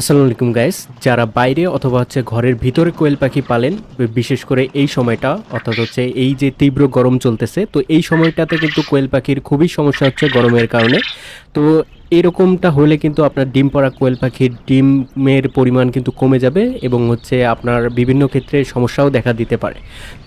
আসসালামু আলাইকুম গাইস যারা বাইরে অথবা হচ্ছে ঘরের ভিতরে কোয়েল পাখি পালেন, বিশেষ করে এই সময়টা, অর্থাৎ হচ্ছে এই যে তীব্র গরম চলতেছে, তো এই সময়টাতে কিন্তু কোয়েল পাখির খুবই সমস্যা হচ্ছে গরমের কারণে। তো এরকমটা হলে কিন্তু আপনার ডিম পড়া কোয়েল পাখির ডিমের পরিমাণ কিন্তু কমে যাবে এবং হচ্ছে আপনার বিভিন্ন ক্ষেত্রে সমস্যাও দেখা দিতে পারে।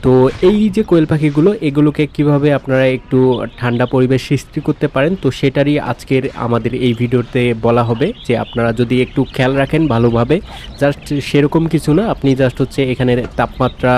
তো এই যে কোয়েল পাখিগুলো, এগুলোকে কীভাবে আপনারা একটু ঠান্ডা পরিবেশ সৃষ্টি করতে পারেন, তো সেটারই আজকের আমাদের এই ভিডিওতে বলা হবে যে আপনারা যদি একটু খেয়াল রাখেন ভালোভাবে, জাস্ট সেরকম কিছু না, আপনি জাস্ট হচ্ছে এখানে তাপমাত্রা,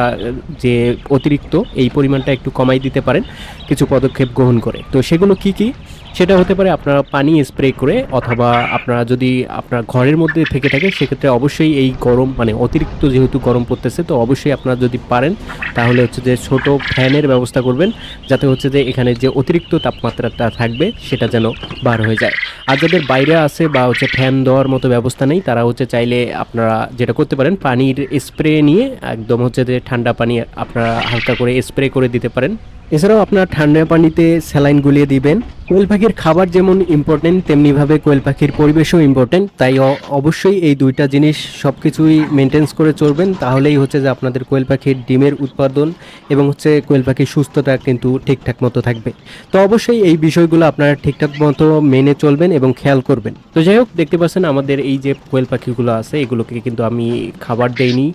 যে অতিরিক্ত, এই পরিমাণটা একটু কমাই দিতে পারেন, কিছু পদক্ষেপ গ্রহণ করে। তো সেগুলো কি কি? সেটা হতে পারে আপনারা পানি স্প্রে করে অথবা আপনারা যদি আপনার ঘরের মধ্যে থেকে থাকে, সেক্ষেত্রে অবশ্যই এই গরম মানে অতিরিক্ত যেহেতু গরম পড়তেছে, তো অবশ্যই আপনারা যদি পারেন, তাহলে হচ্ছে যে ছোট ফ্যানের ব্যবস্থা করবেন, যাতে হচ্ছে যে এখানে যে অতিরিক্ত তাপমাত্রাটা থাকবে, সেটা যেন বার হয়ে যায়। আর যাদের বাইরে আছে বা হচ্ছে ফ্যান দেওয়ার মতো ব্যবস্থা নেই, তারা হচ্ছে চাইলে আপনারা যেটা করতে পারেন, পানির স্প্রে নিয়ে একদম হচ্ছে যে ঠান্ডা পানি আপনারা হালকা করে স্প্রে করে দিতে পারেন। এছাড়াও আপনার ঠান্ডা পানিতে স্যালাইন গুলিয়ে দিবেন। কোয়েল পাখির খাবার যেমন ইম্পর্টেন্ট তেমনিভাবে কোয়েল পাখির পরিবেশও ইম্পর্টেন্ট তাই অবশ্যই এই দুইটা জিনিস সব কিছুই মেনটেন্স করে চলবেন। তাহলেই হচ্ছে যে আপনাদের কোয়েল পাখির ডিমের উৎপাদন এবং হচ্ছে কোয়েল পাখির সুস্থতা কিন্তু ঠিকঠাক মতো থাকবে। তো অবশ্যই এই বিষয়গুলো আপনারা ঠিকঠাক মতো মেনে চলবেন এবং খেয়াল করবেন। তো যাই হোক, দেখতে পাচ্ছেন আমাদের এই যে কোয়েল পাখিগুলো আছে, এগুলোকে কিন্তু আমি খাবার দেইনি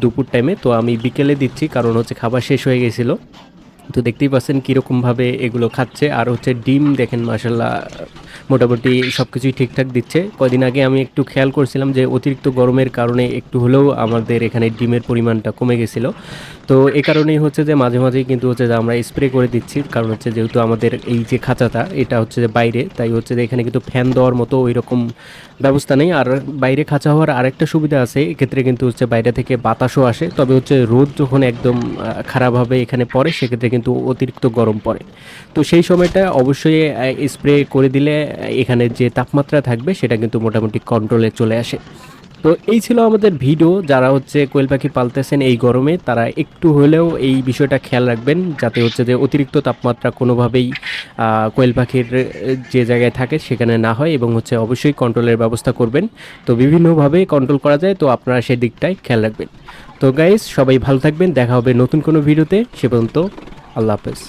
দুপুর টাইমে তো আমি বিকেলে দিচ্ছি, কারণ হচ্ছে খাবার শেষ হয়ে গেছিল। তো দেখতেই পাচ্ছেন কীরকমভাবে এগুলো খাচ্ছে। আর হচ্ছে ডিম দেখেন মাসাল্লাহ মোটামুটি সব কিছুই ঠিকঠাক দিচ্ছে। কদিন আগে আমি একটু খেয়াল করছিলাম যে অতিরিক্ত গরমের কারণে একটু হলেও আমাদের এখানে ডিমের পরিমাণটা কমে গেছিল। তো এ কারণেই হচ্ছে যে মাঝে মাঝেই কিন্তু হচ্ছে যে আমরা স্প্রে করে দিচ্ছি। কারণ হচ্ছে যেহেতু আমাদের এই যে খাঁচাটা, এটা হচ্ছে যে বাইরে। তাই হচ্ছে যে এখানে কিন্তু ফ্যান দেওয়ার মতো ওই রকম ব্যবস্থা নেই। আর বাইরে খাঁচা হওয়ার আরেকটা সুবিধা আছে। এক্ষেত্রে কিন্তু হচ্ছে বাইরে থেকে বাতাসও আসে। তবে হচ্ছে রোদ যখন একদম খারাপভাবে এখানে পড়ে, সেক্ষেত্রে কিন্তু অতিরিক্ত গরম পড়ে। তো সেই সময়টা অবশ্যই স্প্রে করে দিলে এখানে যে তাপমাত্রা থাকবে সেটা কিন্তু মোটামুটি কন্ট্রোলে চলে আসে। তো এই ছিল আমাদের ভিডিও। যারা হচ্ছে কোয়েল পাখি পালতেছেন এই গরমে, তারা একটু হলেও এই বিষয়টা খেয়াল রাখবেন, যাতে হচ্ছে যে অতিরিক্ত তাপমাত্রা কোনোভাবেই কোয়েল পাখির যে জায়গায় থাকে সেখানে না হয় এবং হচ্ছে অবশ্যই কন্ট্রোলের ব্যবস্থা করবেন। তো বিভিন্নভাবে কন্ট্রোল করা যায়, তো আপনারা সেই দিকটায় খেয়াল রাখবেন। তো গাইস সবাই ভালো থাকবেন। দেখা হবে নতুন কোনো ভিডিওতে। সে পর্যন্ত আল্লাহ হাফেজ।